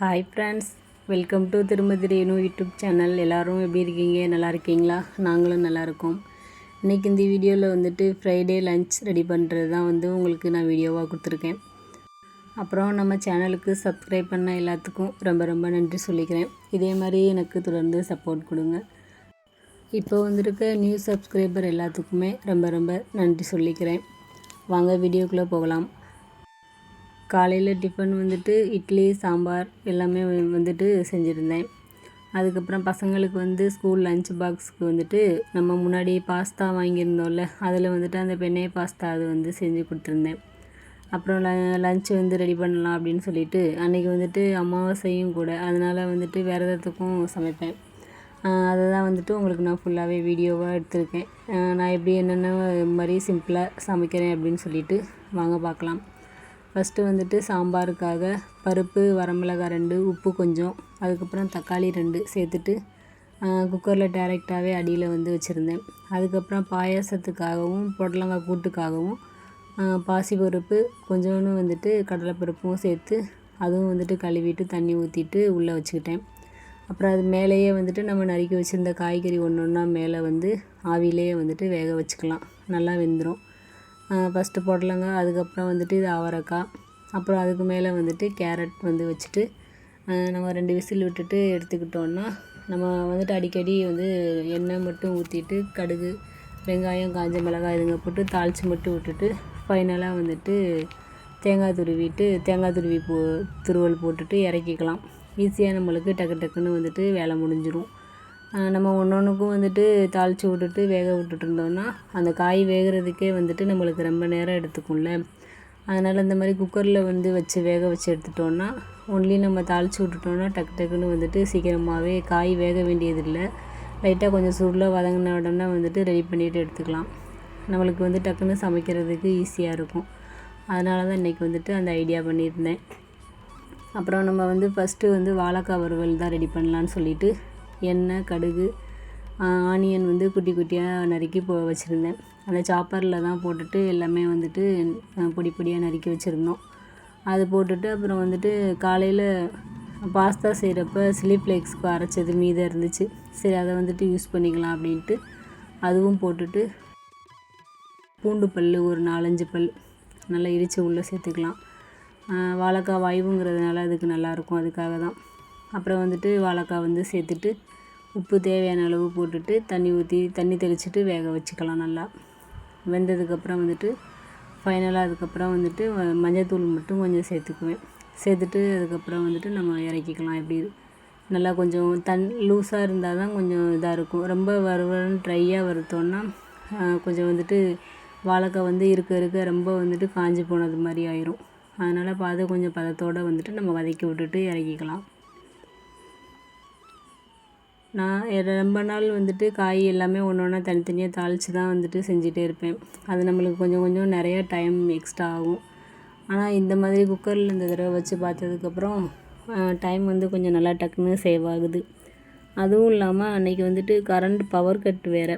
Hi friends welcome to திருமதி Renu YouTube channel எல்லோரும் எப்படி இருக்கீங்க? நல்லா இருக்கீங்களா? நாங்களும் நல்லாயிருக்கோம் இன்றைக்கி இந்த வீடியோவில் வந்துட்டு ஃப்ரைடே லஞ்ச் ரெடி பண்ணுறது தான் வந்து உங்களுக்கு நான் வீடியோவாக கொடுத்துருக்கேன். அப்புறம் நம்ம சேனலுக்கு சப்ஸ்கிரைப் பண்ண எல்லாத்துக்கும் ரொம்ப ரொம்ப நன்றி சொல்லிக்கிறேன். இதே மாதிரி எனக்கு தொடர்ந்து சப்போர்ட் கொடுங்க. இப்போ வந்திருக்க நியூ சப்ஸ்கிரைபர் எல்லாத்துக்குமே ரொம்ப ரொம்ப நன்றி சொல்லிக்கிறேன். வாங்க வீடியோக்குள்ளே போகலாம். காலையில் டிஃபன் வந்துட்டு இட்லி சாம்பார் எல்லாமே வந்துட்டு செஞ்சுருந்தேன். அதுக்கப்புறம் பசங்களுக்கு வந்து ஸ்கூல் லஞ்ச் பாக்ஸுக்கு வந்துட்டு நம்ம முன்னாடி பாஸ்தா வாங்கியிருந்தோம்ல அதில் வந்துட்டு அந்த பெண்ணை பாஸ்தா அது வந்து செஞ்சு கொடுத்துருந்தேன். அப்புறம் ல லஞ்ச் வந்து ரெடி பண்ணலாம் அப்படின்னு சொல்லிட்டு அன்றைக்கி வந்துட்டு அமாவாசையும் கூட அதனால் வந்துட்டு விரதத்துக்கும் சமைப்பேன். அதை தான் வந்துட்டு உங்களுக்கு நான் ஃபுல்லாகவே வீடியோவாக எடுத்திருக்கேன். நான் எப்படி என்னென்ன மாதிரி சிம்பிளாக சமைக்கிறேன் அப்படின்னு சொல்லிட்டு வாங்க பார்க்கலாம். ஃபஸ்ட்டு வந்துட்டு சாம்பாருக்காக பருப்பு வரமிளகாய் ரெண்டு உப்பு கொஞ்சம் அதுக்கப்புறம் தக்காளி ரெண்டு சேர்த்துட்டு குக்கரில் டேரெக்டாகவே அடியில் வந்து வச்சுருந்தேன். அதுக்கப்புறம் பாயாசத்துக்காகவும் புடலங்காய் கூட்டுக்காகவும் பாசிப்பருப்பு கொஞ்சோன்னு வந்துட்டு கடலைப்பருப்பும் சேர்த்து அதுவும் வந்துட்டு கழுவிட்டு தண்ணி ஊற்றிட்டு உள்ளே வச்சுக்கிட்டேன். அப்புறம் அது மேலேயே வந்துட்டு நம்ம நறுக்கி வச்சுருந்த காய்கறி ஒன்று ஒன்றா மேலே வந்து ஆவிலேயே வந்துட்டு வேக வச்சுக்கலாம். நல்லா வெந்துடும் ஃபஸ்ட்டு புடலங்காய் அதுக்கப்புறம் வந்துட்டு இது அவரைக்காய். அப்புறம் அதுக்கு மேலே வந்துட்டு கேரட் வந்து வச்சுட்டு நம்ம ரெண்டு விசில் விட்டுட்டு எடுத்துக்கிட்டோன்னா நம்ம வந்துட்டு அடிக்கடி வந்து எண்ணெய் மட்டும் ஊற்றிட்டு கடுகு வெங்காயம் காஞ்ச மிளகாய் இதுங்க போட்டு தாளித்து மட்டும் விட்டுட்டு ஃபைனலாக வந்துட்டு தேங்காய் துருவிட்டு தேங்காய் துருவி போ துருவல் போட்டுட்டு இறக்கிக்கலாம். ஈஸியாக நம்மளுக்கு டக்கு டக்குன்னு வந்துட்டு வேலை முடிஞ்சிடும் நம்ம ஒன்று ஒன்றுக்கும் வந்துட்டு தாளித்து விட்டுட்டு வேக விட்டுட்டு இருந்தோம்னா அந்த காய் வேகிறதுக்கே வந்துட்டு நம்மளுக்கு ரொம்ப நேரம் எடுத்துக்கும்ல. அதனால் இந்த மாதிரி குக்கரில் வந்து வச்சு வேக வச்சு எடுத்துட்டோன்னா ஒன்லி நம்ம தாளித்து விட்டுட்டோன்னா டக்கு டக்குன்னு வந்துட்டு சீக்கிரமாகவே காய் வேக வேண்டியதில்லை. லைட்டாக கொஞ்சம் சுருளாக வதங்கின உடனே வந்துட்டு ரெடி பண்ணிவிட்டு எடுத்துக்கலாம். நம்மளுக்கு வந்து டக்குன்னு சமைக்கிறதுக்கு ஈஸியாக இருக்கும். அதனால தான் இன்றைக்கி வந்துட்டு அந்த ஐடியா பண்ணியிருந்தேன். அப்புறம் நம்ம வந்து ஃபஸ்ட்டு வந்து வாழைக்காய் வறுவல் தான் ரெடி பண்ணலான்னு சொல்லிவிட்டு எண்ணெய் கடுகு ஆனியன் வந்து குட்டி குட்டியாக நறுக்கி போ வச்சுருந்தேன். அந்த சாப்பரில் தான் போட்டுட்டு எல்லாமே வந்துட்டு பொடி பொடியாக நறுக்கி வச்சுருந்தோம். அது போட்டுட்டு அப்புறம் வந்துட்டு காலையில் பாஸ்தா செய்கிறப்ப சில்லி ஃப்ளேக்ஸ்க்கு அரைச்சது மீதம் இருந்துச்சு. சரி அதை வந்துட்டு யூஸ் பண்ணிக்கலாம் அப்படின்ட்டு அதுவும் போட்டுட்டு பூண்டு பல் ஒரு நாலஞ்சு பல் நல்லா இடித்து உள்ளே சேர்த்துக்கலாம். வாழைக்காய் வாய்வுங்கிறதுனால அதுக்கு நல்லாயிருக்கும் அதுக்காக தான். அப்புறம் வந்துட்டு வாழைக்காய் வந்து சேர்த்துட்டு உப்பு தேவையான அளவு போட்டுட்டு தண்ணி ஊற்றி தண்ணி தெளிச்சிட்டு வேக வச்சுக்கலாம் நல்லா. வெந்ததுக்கப்புறம் வந்துட்டு ஃபைனலாக அதுக்கப்புறம் வந்துட்டு மஞ்சத்தூள் மட்டும் கொஞ்சம் சேர்த்துக்குவேன். சேர்த்துட்டு அதுக்கப்புறம் வந்துட்டு நம்ம இறக்கிக்கலாம். எப்படி நல்லா கொஞ்சம் தன் லூஸாக இருந்தால் தான் கொஞ்சம் இதாக இருக்கும். ரொம்ப வறுவலுன்னு ட்ரையாக வறுத்தோன்னா கொஞ்சம் வந்துட்டு வாழைக்காய் வந்து இருக்க இருக்க ரொம்ப வந்துட்டு காஞ்சி போனது மாதிரி ஆயிரும். அதனால் பார்த்து கொஞ்சம் பதத்தோடு வந்துட்டு நம்ம வதக்கி விட்டுட்டு இறக்கிக்கலாம். நான் ரொம்ப நாள் வந்துட்டு காய் எல்லாமே ஒன்று ஒன்றா தனித்தனியாக தாளித்து தான் வந்துட்டு செஞ்சுட்டே இருப்பேன். அது நம்மளுக்கு கொஞ்சம் கொஞ்சம் நிறைய டைம் எக்ஸ்ட்ரா ஆகும். ஆனால் இந்த மாதிரி குக்கரில் இந்த தடவை வச்சு பார்த்ததுக்கப்புறம் டைம் வந்து கொஞ்சம் நல்லா டக்குன்னு சேவ் ஆகுது. அதுவும் இல்லாமல் அன்றைக்கி வந்துட்டு கரண்ட் பவர் கட் வேறு.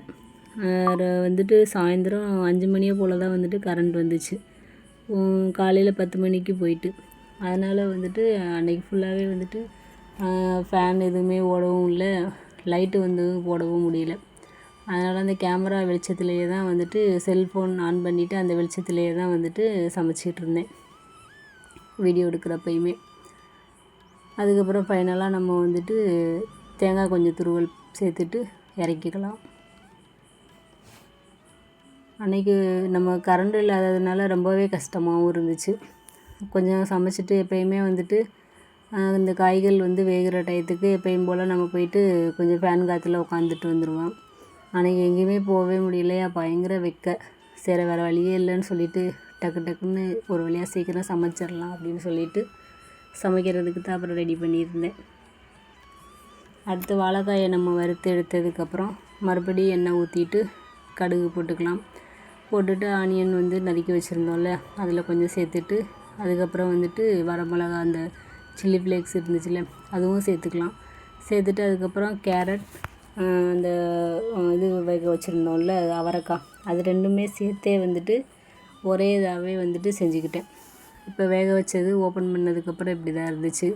வந்துட்டு சாயந்தரம் அஞ்சு மணியை போல் தான் வந்துட்டு கரண்ட் வந்துச்சு. காலையில் பத்து மணிக்கு போயிட்டு. அதனால் வந்துட்டு அன்றைக்கி ஃபுல்லாகவே வந்துட்டு ஃபேன் எதுவுமே ஓடவும் இல்லை. லைட்டு வந்து போடவும் முடியல. அதனால் அந்த கேமரா வெளிச்சத்துலேயே தான் வந்துட்டு செல்ஃபோன் ஆன் பண்ணிவிட்டு அந்த வெளிச்சத்துலேயே தான் வந்துட்டு சமைச்சிட்டு இருந்தேன். வீடியோ எடுக்கிறப்பயுமே. அதுக்கப்புறம் ஃபைனலாக நம்ம வந்துட்டு தேங்காய் கொஞ்சம் துருவல் சேர்த்துட்டு இறக்கிக்கலாம். அன்றைக்கி நம்ம கரண்ட் இல்லாததுனால ரொம்பவே கஷ்டமாகவும் இருந்துச்சு. கொஞ்சம் சமைச்சிட்டு எப்பயுமே வந்துட்டு இந்த காய்கள் வந்து வேகிற டயத்துக்கு எப்பயும் போல் நம்ம போயிட்டு கொஞ்சம் ஃபேன் காற்றுல உட்காந்துட்டு வந்துடுவோம் அன்றைக்கி எங்கேயுமே போகவே முடியலையா? பயங்கர வெக்க. சரி வேறு வழியே இல்லைன்னு சொல்லிட்டு டக்கு டக்குன்னு ஒரு வழியாக சீக்கிரம் சமைச்சிடலாம் அப்படின்னு சொல்லிட்டு சமைக்கிறதுக்கு தான் அப்புறம் ரெடி பண்ணியிருந்தேன். அடுத்து வாழைக்காயை நம்ம வறுத்து எடுத்ததுக்கப்புறம் மறுபடியும் எண்ணெய் ஊற்றிட்டு கடுகு போட்டுக்கலாம். போட்டுட்டு ஆனியன் வந்து நறுக்கி வச்சுருந்தோம்ல அதில் கொஞ்சம் சேர்த்துட்டு அதுக்கப்புறம் வந்துட்டு வரமிளகா அந்த சில்லி ஃப்ளேக்ஸ் இருந்துச்சுல்ல அதுவும் சேர்த்துக்கலாம். சேர்த்துட்டு அதுக்கப்புறம் கேரட் அந்த இது வேக வச்சுருந்தோம்ல அவரைக்காய். அது ரெண்டுமே சேர்த்தே வந்துட்டு ஒரே இதாகவே வந்துட்டு செஞ்சுக்கிட்டேன். இப்போ வேக வச்சது ஓப்பன் பண்ணதுக்கப்புறம் இப்படி தான் இருந்துச்சு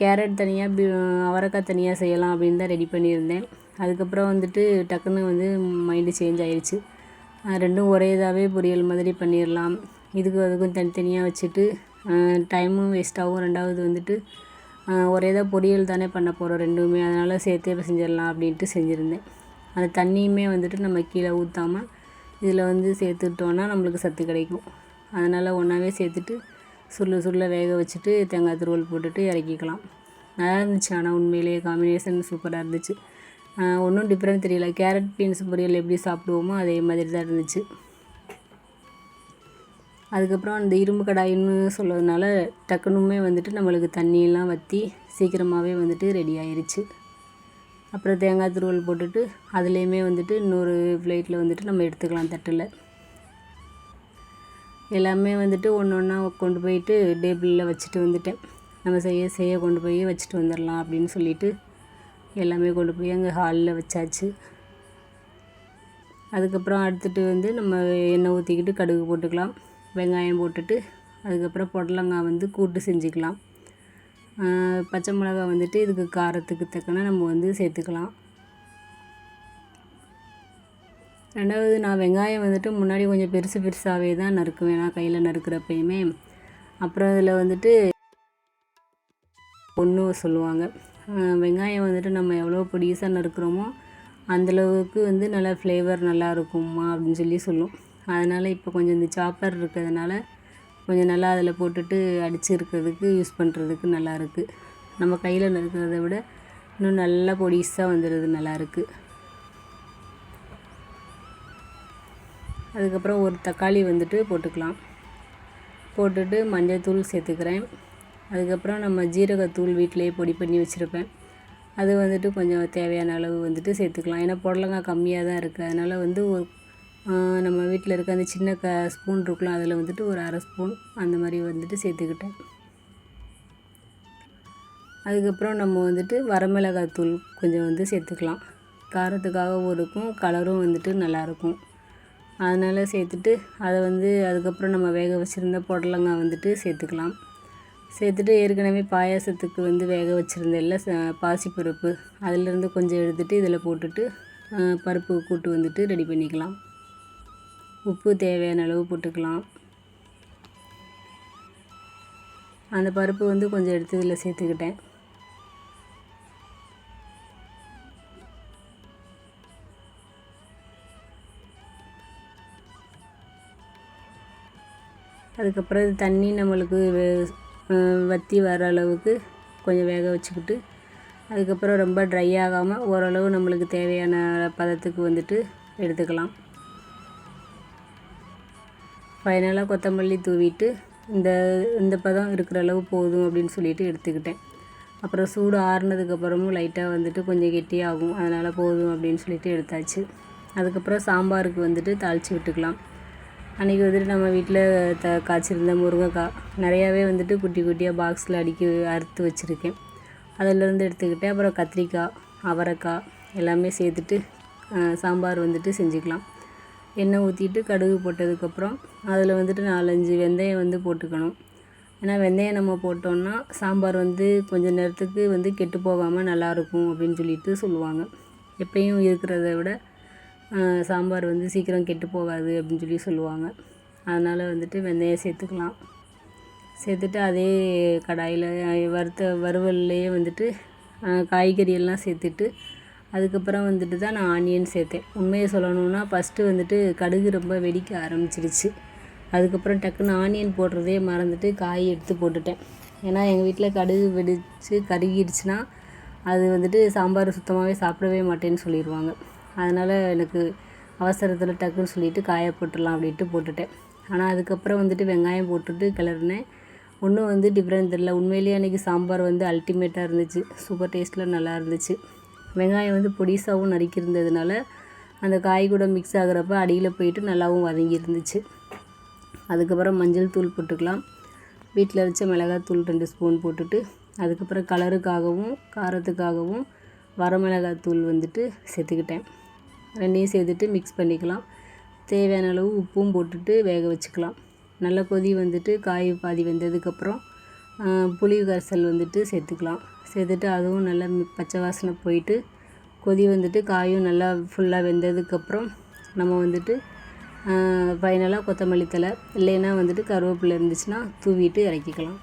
கேரட் தனியாக பி அவரைக்காய் தனியாக செய்யலாம் அப்படின்னு தான் ரெடி பண்ணியிருந்தேன். அதுக்கப்புறம் வந்துட்டு டக்குன்னு வந்து மைண்டு சேஞ்ச் ஆயிடுச்சு ரெண்டும் ஒரே இதாகவே பொரியல் மாதிரி பண்ணிடலாம் இதுக்கு அதுக்கும் தனித்தனியாக வச்சுட்டு டைமும் வேஸ்ட் ஆகும். ரெண்டாவது வந்துட்டு ஒரே தான் பொரியல் தானே பண்ண போகிறோம் ரெண்டுமே. அதனால் சேர்த்தே செஞ்சிடலாம் அப்படின்ட்டு செஞ்சுருந்தேன். அந்த தண்ணியுமே வந்துட்டு நம்ம கீழே ஊற்றாமல் இதில் வந்து சேர்த்துட்டோன்னா நம்மளுக்கு சத்து கிடைக்கும். அதனால் ஒன்றாவே சேர்த்துட்டு சுருள சுருள வேக வச்சுட்டு தேங்காய் துருவல் போட்டுட்டு இறக்கிக்கலாம். நல்லா இருந்துச்சு. ஆனால் உண்மையிலேயே காம்பினேஷன் சூப்பராக இருந்துச்சு. ஒன்றும் டிஃப்ரெண்ட் தெரியல. கேரட் பீன்ஸ் பொரியல் எப்படி சாப்பிடுவோமோ அதே மாதிரி தான் இருந்துச்சு. அதுக்கப்புறம் அந்த இரும்பு கடாயின்னு சொல்லதுனால டக்குனுமே வந்துட்டு நம்மளுக்கு தண்ணியெல்லாம் வற்றி சீக்கிரமாகவே வந்துட்டு ரெடி ஆயிடுச்சு அப்புறம் தேங்காய் துருவல் போட்டுட்டு அதுலேயுமே வந்துட்டு இன்னொரு பிளேட்டில் வந்துட்டு நம்ம எடுத்துக்கலாம் தட்டில். எல்லாமே வந்துட்டு ஒன்று ஒன்றா கொண்டு போயிட்டு டேபிளில் வச்சுட்டு வந்துட்டேன். நம்ம செய்ய செய்ய கொண்டு போய் வச்சுட்டு வந்துடலாம் அப்படின்னு சொல்லிட்டு எல்லாமே கொண்டு போய் அங்கே ஹாலில் வச்சாச்சு. அதுக்கப்புறம் அடுத்துட்டு வந்து நம்ம எண்ணெய் ஊற்றிக்கிட்டு கடுகு போட்டுக்கலாம். வெங்காயம் போட்டுட்டு அதுக்கப்புறம் புடலங்காய் வந்து கூட்டு செஞ்சுக்கலாம். பச்சை மிளகா வந்துட்டு இதுக்கு காரத்துக்கு தக்கன நம்ம வந்து சேர்த்துக்கலாம். ரெண்டாவது நான் வெங்காயம் வந்துட்டு முன்னாடி கொஞ்சம் பெருசு பெருசாகவே தான் நறுக்குவேன். நான் கையில் நறுக்கிறப்பயுமே. அப்புறம் அதில் வந்துட்டு ஒன்று சொல்லுவாங்க. வெங்காயம் வந்துட்டு நம்ம எவ்வளோ பொடிசாக நறுக்கிறோமோ அந்தளவுக்கு வந்து நல்லா ஃப்ளேவர் நல்லா இருக்குமா அப்படின்னு சொல்லி சொல்லும். அதனால் இப்போ கொஞ்சம் இந்த சாப்பர் இருக்கிறதுனால கொஞ்சம் நல்லா அதில் போட்டுட்டு அடிச்சிருக்கிறதுக்கு யூஸ் பண்ணுறதுக்கு நல்லாயிருக்கு நம்ம கையில் நறுக்கிறத விட இன்னும் நல்லா பொடிசாக வந்துடுது நல்லாயிருக்கு அதுக்கப்புறம் ஒரு தக்காளி வந்துட்டு போட்டுக்கலாம். போட்டுட்டு மஞ்சள்தூள் சேர்த்துக்கிறேன். அதுக்கப்புறம் நம்ம ஜீரகத்தூள் வீட்டிலேயே பொடி பண்ணி வச்சுருப்பேன். அது வந்துட்டு கொஞ்சம் தேவையான அளவு வந்துட்டு சேர்த்துக்கலாம். ஏன்னா புடலங்காய் கம்மியாக தான் இருக்குது அதனால் வந்து ஒரு நம்ம வீட்டில் இருக்க அந்த சின்ன க ஸ்பூன் இருக்கலாம் அதில் வந்துட்டு ஒரு அரை ஸ்பூன் அந்த மாதிரி வந்துட்டு சேர்த்துக்கிட்டேன். அதுக்கப்புறம் நம்ம வந்துட்டு வரமிளகாய் தூள் கொஞ்சம் வந்து சேர்த்துக்கலாம். காரத்துக்காகவும் இருக்கும் கலரும் வந்துட்டு நல்லாயிருக்கும். அதனால் சேர்த்துட்டு அதை வந்து அதுக்கப்புறம் நம்ம வேக வச்சுருந்த புடலங்காய் வந்துட்டு சேர்த்துக்கலாம். சேர்த்துட்டு ஏற்கனவே பாயாசத்துக்கு வந்து வேக வச்சுருந்தேன்ல பாசிப்பருப்பு அதிலேருந்து கொஞ்சம் எடுத்துகிட்டு இதில் போட்டுட்டு பருப்பு கூட்டு வந்துட்டு ரெடி பண்ணிக்கலாம். உப்பு தேவையான அளவு போட்டுக்கலாம். அந்த பருப்பு வந்து கொஞ்சம் எடுத்து இதில் சேர்த்துக்கிட்டேன். அதுக்கப்புறம் தண்ணி நம்மளுக்கு வற்றி வர அளவுக்கு கொஞ்சம் வேக வச்சுக்கிட்டு அதுக்கப்புறம் ரொம்ப ட்ரை ஆகாமல் ஓரளவு நம்மளுக்கு தேவையான பதத்துக்கு வந்துட்டு எடுத்துக்கலாம். ஃபைனலாக கொத்தமல்லி தூவிட்டு இந்த இந்த பதம் இருக்கிற அளவு போதும் அப்படின்னு சொல்லிட்டு எடுத்துக்கிட்டேன். அப்புறம் சூடு ஆறுனதுக்கப்புறமும் லைட்டாக வந்துட்டு கொஞ்சம் கெட்டியாகும். அதனால் போதும் அப்படின்னு சொல்லிட்டு எடுத்தாச்சு. அதுக்கப்புறம் சாம்பாருக்கு வந்துட்டு தாளித்து விட்டுக்கலாம். அன்றைக்கி வந்துட்டு நம்ம வீட்டில் த காய்ச்சிருந்த முருங்கைக்காய் நிறையாவே வந்துட்டு குட்டி குட்டியாக பாக்ஸில் அடிக்கி அறுத்து வச்சுருக்கேன். அதிலேருந்து எடுத்துக்கிட்டேன். அப்புறம் கத்திரிக்காய் அவரைக்காய் எல்லாமே சேர்த்துட்டு சாம்பார் வந்துட்டு செஞ்சுக்கலாம். எண்ணெய் ஊற்றிட்டு கடுகு போட்டதுக்கப்புறம் அதில் வந்துட்டு நாலஞ்சு வெந்தயம் வந்து போட்டுக்கணும். ஏன்னா வெந்தயம் நம்ம போட்டோம்னா சாம்பார் வந்து கொஞ்சம் நேரத்துக்கு வந்து கெட்டு போகாமல் நல்லாயிருக்கும் அப்படின்னு சொல்லிட்டு சொல்லுவாங்க. எப்பயும் இருக்கிறத விட சாம்பார் வந்து சீக்கிரம் கெட்டு போகாது அப்படின்னு சொல்லி சொல்லுவாங்க. அதனால் வந்துட்டு வெந்தயம் சேர்த்துக்கலாம். சேர்த்துட்டு அதே கடாயில் வறுத்த வறுவல்லையே வந்துட்டு காய்கறியெல்லாம் சேர்த்துட்டு அதுக்கப்புறம் வந்துட்டு தான் நான் ஆனியன் சேர்த்தேன். உண்மையை சொல்லணுன்னா ஃபஸ்ட்டு வந்துட்டு கடுகு ரொம்ப வெடிக்க ஆரம்பிச்சிருச்சு. அதுக்கப்புறம் டக்குன்னு ஆனியன் போடுறதே மறந்துட்டு காய் எடுத்து போட்டுட்டேன். ஏன்னா எங்கள் வீட்டில் கடுகு வெடித்து கருகிடுச்சுன்னா அது வந்துட்டு சாம்பார் சுத்தமாகவே சாப்பிடவே மாட்டேன்னு சொல்லிடுவாங்க. அதனால் எனக்கு அவசரத்தில் டக்குன்னு சொல்லிவிட்டு காய போட்டுடலாம் அப்படின்ட்டு போட்டுட்டேன். ஆனால் அதுக்கப்புறம் வந்துட்டு வெங்காயம் போட்டுட்டு கிளறினேன். ஒன்றும் வந்து டிஃப்ரெண்ட் தெரில உண்மையிலேயே அன்றைக்கி சாம்பார் வந்து அல்டிமேட்டாக இருந்துச்சு. சூப்பர் டேஸ்ட்டில் நல்லா இருந்துச்சு. வெங்காயம் வந்து பொடிசாகவும் நறுக்கியிருந்ததுனால அந்த காய் கூட மிக்ஸ் ஆகிறப்ப அடியில் போயிட்டு நல்லாவும் வதங்கி இருந்துச்சு அதுக்கப்புறம் மஞ்சள் தூள் போட்டுக்கலாம். வீட்டில் வச்ச மிளகாத்தூள் ரெண்டு ஸ்பூன் போட்டுட்டு அதுக்கப்புறம் கலருக்காகவும் காரத்துக்காகவும் வரமிளகாய் தூள் வந்துட்டு சேர்த்துக்கிட்டேன். ரெண்டையும் சேர்த்துட்டு மிக்ஸ் பண்ணிக்கலாம். தேவையான அளவு உப்பும் போட்டுட்டு வேக வச்சுக்கலாம். நல்ல கொதி வந்துட்டு காய் பாதி வெந்ததுக்கப்புறம் புளி கரைசல் வந்துட்டு சேர்த்துக்கலாம். சேர்த்துட்டு அதுவும் நல்லா பச்சை வாசனை போயிட்டு கொதி வந்துட்டு காயும் நல்லா ஃபுல்லாக வெந்ததுக்கப்புறம் நம்ம வந்துட்டு ஃபைனலாக கொத்தமல்லி தலை இல்லைன்னா வந்துட்டு கருவேப்பிலை இருந்துச்சுன்னா தூவிட்டு இறக்கிக்கலாம்.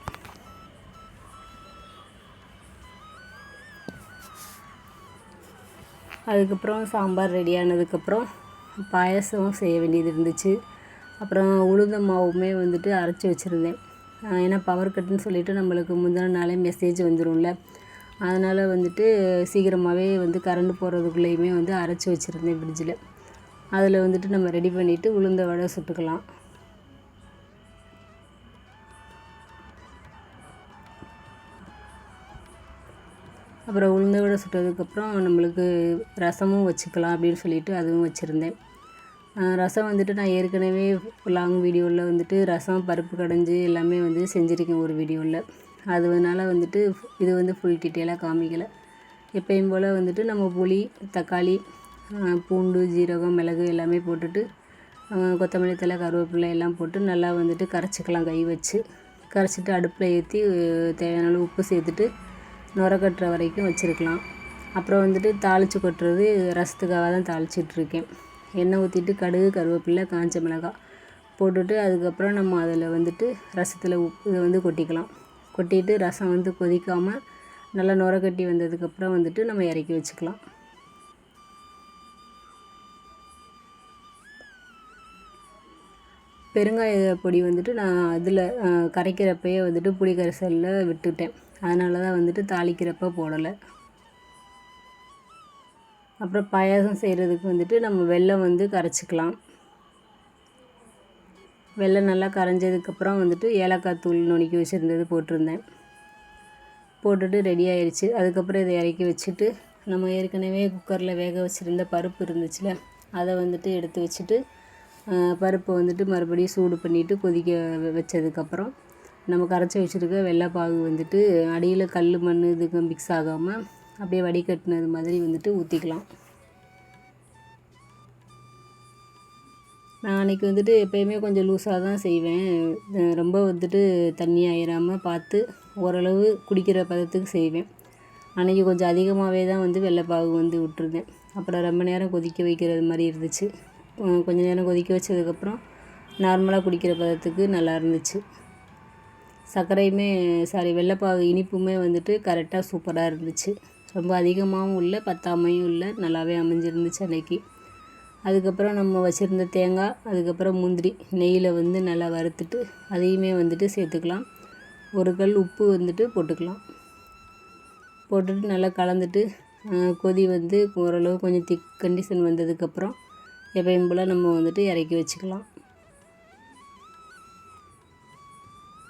அதுக்கப்புறம் சாம்பார் ரெடி ஆனதுக்கப்புறம் பாயசம் செய்ய வேண்டியது இருந்துச்சு. அப்புறம் உளுந்த மாவுமே வந்துட்டு அரைச்சி வச்சுருந்தேன். ஏன்னா பவர் கட்டுன்னு சொல்லிவிட்டு நம்மளுக்கு முந்தின நாளே மெசேஜ் வந்துடும்ல அதனால் வந்துட்டு சீக்கிரமாகவே வந்து கரண்ட் போகிறதுக்குள்ளேயுமே வந்து அரைச்சி வச்சுருந்தேன் ஃப்ரிட்ஜில் அதில் வந்துட்டு நம்ம ரெடி பண்ணிவிட்டு உளுந்த வடை சுட்டுக்கலாம். அப்புறம் உளுந்த வடை சுட்டதுக்கப்புறம் நம்மளுக்கு ரசமும் வச்சுக்கலாம் அப்படின்னு சொல்லிட்டு அதுவும் வச்சுருந்தேன். ரசம் வந்துட்டு நான் ஏற்கனவே லாங் வீடியோவில் வந்துட்டு ரசம் பருப்பு கடைஞ்சி எல்லாமே வந்து செஞ்சுருக்கேன் ஒரு வீடியோவில் அதனால் வந்துட்டு இது வந்து ஃபுல் டீட்டெயிலாக காமிக்கலை. எப்பயும் போல் வந்துட்டு நம்ம புளி தக்காளி பூண்டு ஜீரகம் மிளகு எல்லாமே போட்டுட்டு கொத்தமல்லி தழை கருவேப்பிலை எல்லாம் போட்டு நல்லா வந்துட்டு கரைச்சிக்கலாம் கை வச்சு. கரைச்சிட்டு அடுப்பில் ஏற்றி தேவையான உப்பு சேர்த்துட்டு நுர கட்டுற வரைக்கும் வச்சுருக்கலாம். அப்புறம் வந்துட்டு தாளித்து கொட்டுறது ரசத்துக்காக தான் தாளிச்சிட்ருக்கேன் எண்ணெய் ஊற்றிட்டு கடுகு கருவேப்பிலை காஞ்ச மிளகாய் போட்டுட்டு அதுக்கப்புறம் நம்ம அதில் வந்துட்டு ரசத்தில் உப்பு இதை வந்து கொட்டிக்கலாம். கொட்டிட்டு ரசம் வந்து கொதிக்காமல் நல்லா நுர கட்டி வந்ததுக்கப்புறம் வந்துட்டு நம்ம இறக்கி வச்சுக்கலாம். பெருங்காய பொடி வந்துட்டு நான் அதில் கரைக்கிறப்பயே வந்துட்டு புளி கரைசலில் விட்டுட்டேன். அதனால தான் வந்துட்டு தாளிக்கிறப்ப போடலை. அப்புறம் பாயாசம் செய்கிறதுக்கு வந்துட்டு நம்ம வெல்லம் வந்து கரைச்சிக்கலாம். வெள்ளம் நல்லா கரைஞ்சதுக்கப்புறம் வந்துட்டு ஏலக்காய் தூள் நுணுக்கி வச்சுருந்தது போட்டிருந்தேன். போட்டுட்டு ரெடி ஆயிடுச்சு அதுக்கப்புறம் இதை இறக்கி வச்சுட்டு நம்ம ஏற்கனவே குக்கரில் வேக வச்சுருந்த பருப்பு இருந்துச்சுல அதை வந்துட்டு எடுத்து வச்சுட்டு பருப்பை வந்துட்டு மறுபடியும் சூடு பண்ணிவிட்டு கொதிக்க வச்சதுக்கப்புறம் நம்ம கரைச்சி வச்சுருக்க வெள்ளைப்பாகு வந்துட்டு அடியில் கல் மண் இதுக்கு மிக்ஸ் ஆகாமல் அப்படியே வடிகட்டினது மாதிரி வந்துட்டு ஊற்றிக்கலாம் நான் அன்றைக்கி வந்துட்டு எப்போயுமே கொஞ்சம் லூஸாக தான் செய்வேன். ரொம்ப வந்துட்டு தண்ணி ஆயிராமல் பார்த்து ஓரளவு குடிக்கிற பதத்துக்கு செய்வேன். அன்றைக்கி கொஞ்சம் அதிகமாகவே தான் வந்து வெள்ளைப்பாகு வந்து விட்டுருந்தேன். அப்புறம் ரொம்ப நேரம் கொதிக்க வைக்கிறது மாதிரி இருந்துச்சு. கொஞ்சம் நேரம் கொதிக்க வச்சதுக்கப்புறம் நார்மலாக குடிக்கிற பதத்துக்கு நல்லா இருந்துச்சு. சர்க்கரையுமே சாரி வெள்ளைப்பாகு இனிப்புமே வந்துட்டு கரெக்டாக சூப்பராக இருந்துச்சு. ரொம்ப அதிகமாகவும் இல்லை பத்தாமையும் இல்லை நல்லாவே அமைஞ்சிருந்துச்சு அன்றைக்கி அதுக்கப்புறம் நம்ம வச்சுருந்த தேங்காய் அதுக்கப்புறம் முந்திரி நெய்யில் வந்து நல்லா வறுத்துட்டு அதையுமே வந்துட்டு சேர்த்துக்கலாம். ஒரு கல் உப்பு வந்துட்டு போட்டுக்கலாம். போட்டுட்டு நல்லா கலந்துட்டு கொதி வந்து ஓரளவு கொஞ்சம் திக் கண்டிஷன் வந்ததுக்கப்புறம் எப்பயும் போல் நம்ம வந்துட்டு இறக்கி வச்சுக்கலாம்.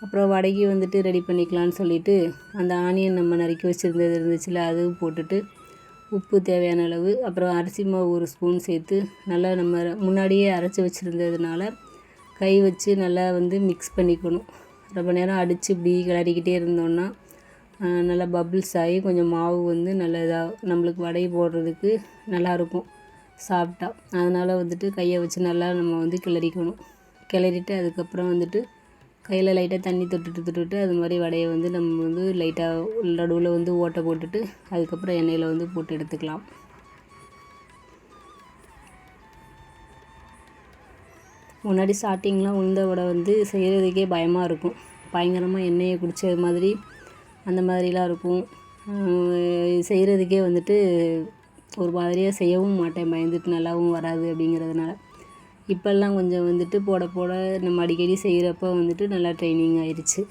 அப்புறம் வடகி வந்துட்டு ரெடி பண்ணிக்கலான்னு சொல்லிவிட்டு அந்த ஆனியன் நம்ம நறுக்கி வச்சுருந்தது இருந்துச்சுல அதுவும் போட்டுட்டு உப்பு தேவையான அளவு அப்புறம் அரிசி மாவு ஒரு ஸ்பூன் சேர்த்து நல்லா நம்ம முன்னாடியே அரைச்சி வச்சுருந்ததுனால கை வச்சு நல்லா வந்து மிக்ஸ் பண்ணிக்கணும். ரொம்ப நேரம் அடித்து இப்படி கிளறிக்கிட்டே இருந்தோன்னா நல்லா பபிள்ஸ் ஆகி கொஞ்சம் மாவு வந்து நல்ல இதாக நம்மளுக்கு வடை போடுறதுக்கு நல்லாயிருக்கும் சாப்பிட்டா அதனால் வந்துட்டு கையை வச்சு நல்லா நம்ம வந்து கிளறிக்கணும். கிளறிட்டு அதுக்கப்புறம் வந்துட்டு கையில் லைட்டாக தண்ணி தொட்டுட்டு தொட்டுட்டு அது மாதிரி வடையை வந்து நம்ம வந்து லைட்டாக நடுவில் வந்து ஓட்டை போட்டுட்டு அதுக்கப்புறம் எண்ணெயில் வந்து போட்டு எடுத்துக்கலாம். முன்னாடி ஸ்டார்டிங்லாம் உளுந்த வடை வந்து செய்கிறதுக்கே பயமாக இருக்கும். பயங்கரமாக எண்ணெயை குடித்தது மாதிரி அந்த மாதிரிலாம் இருக்கும். செய்கிறதுக்கே வந்துட்டு ஒரு மாதிரியாக செய்யவும் மாட்டேன். பயந்துட்டு நல்லாவும் வராது அப்படிங்கிறதுனால. இப்போல்லாம் கொஞ்சம் வந்துட்டு போட போட நம்ம அடிக்கடி செய்கிறப்ப வந்துட்டு நல்லா ட்ரைனிங் ஆயிடுச்சு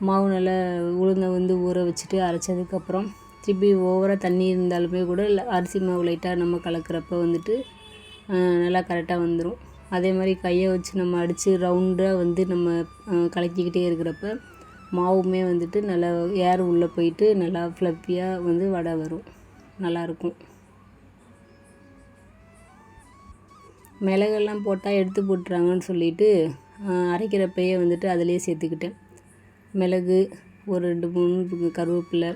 மாவு நல்லா உளுந்தை வந்து ஊற வச்சுட்டு அரைச்சதுக்கப்புறம் திருப்பி ஓவராக தண்ணி இருந்தாலுமே கூட அரிசி மாவு லைட்டாக நம்ம கலக்கிறப்ப வந்துட்டு நல்லா கரெக்டாக வந்துடும் அதே மாதிரி கையை வச்சு நம்ம அடித்து ரவுண்டாக வந்து நம்ம கலக்கிக்கிட்டே இருக்கிறப்ப மாவுமே வந்துட்டு நல்லா ஏர் உள்ளே போயிட்டு நல்லா ஃப்ளப்பியாக வந்து வடை வரும். நல்லாயிருக்கும் மிளகெல்லாம் போட்டால் எடுத்து போட்டுறாங்கன்னு சொல்லிட்டு அரைக்கிறப்பயே வந்துட்டு அதிலே சேர்த்துக்கிட்டேன். மிளகு ஒரு ரெண்டு மூணு கருவேப்பிலை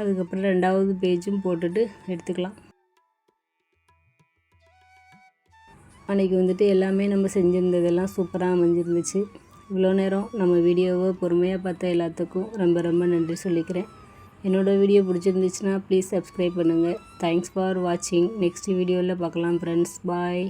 அதுக்கப்புறம் ரெண்டாவது பேஜும் போட்டுட்டு எடுத்துக்கலாம். அன்றைக்கி வந்துட்டு எல்லாமே நம்ம செஞ்சுருந்ததெல்லாம் சூப்பராக அமைஞ்சிருந்துச்சு. இவ்வளோ நேரம் நம்ம வீடியோவை பொறுமையாக பார்த்த எல்லாத்துக்கும் ரொம்ப ரொம்ப நன்றி சொல்லிக்கிறேன். என்னோடய வீடியோ பிடிச்சிருந்துச்சுன்னா ப்ளீஸ் சப்ஸ்கிரைப் பண்ணுங்கள் தேங்க்ஸ் ஃபார் வாட்சிங் நெக்ஸ்ட் வீடியோவில் பார்க்கலாம் ஃப்ரெண்ட்ஸ் பாய்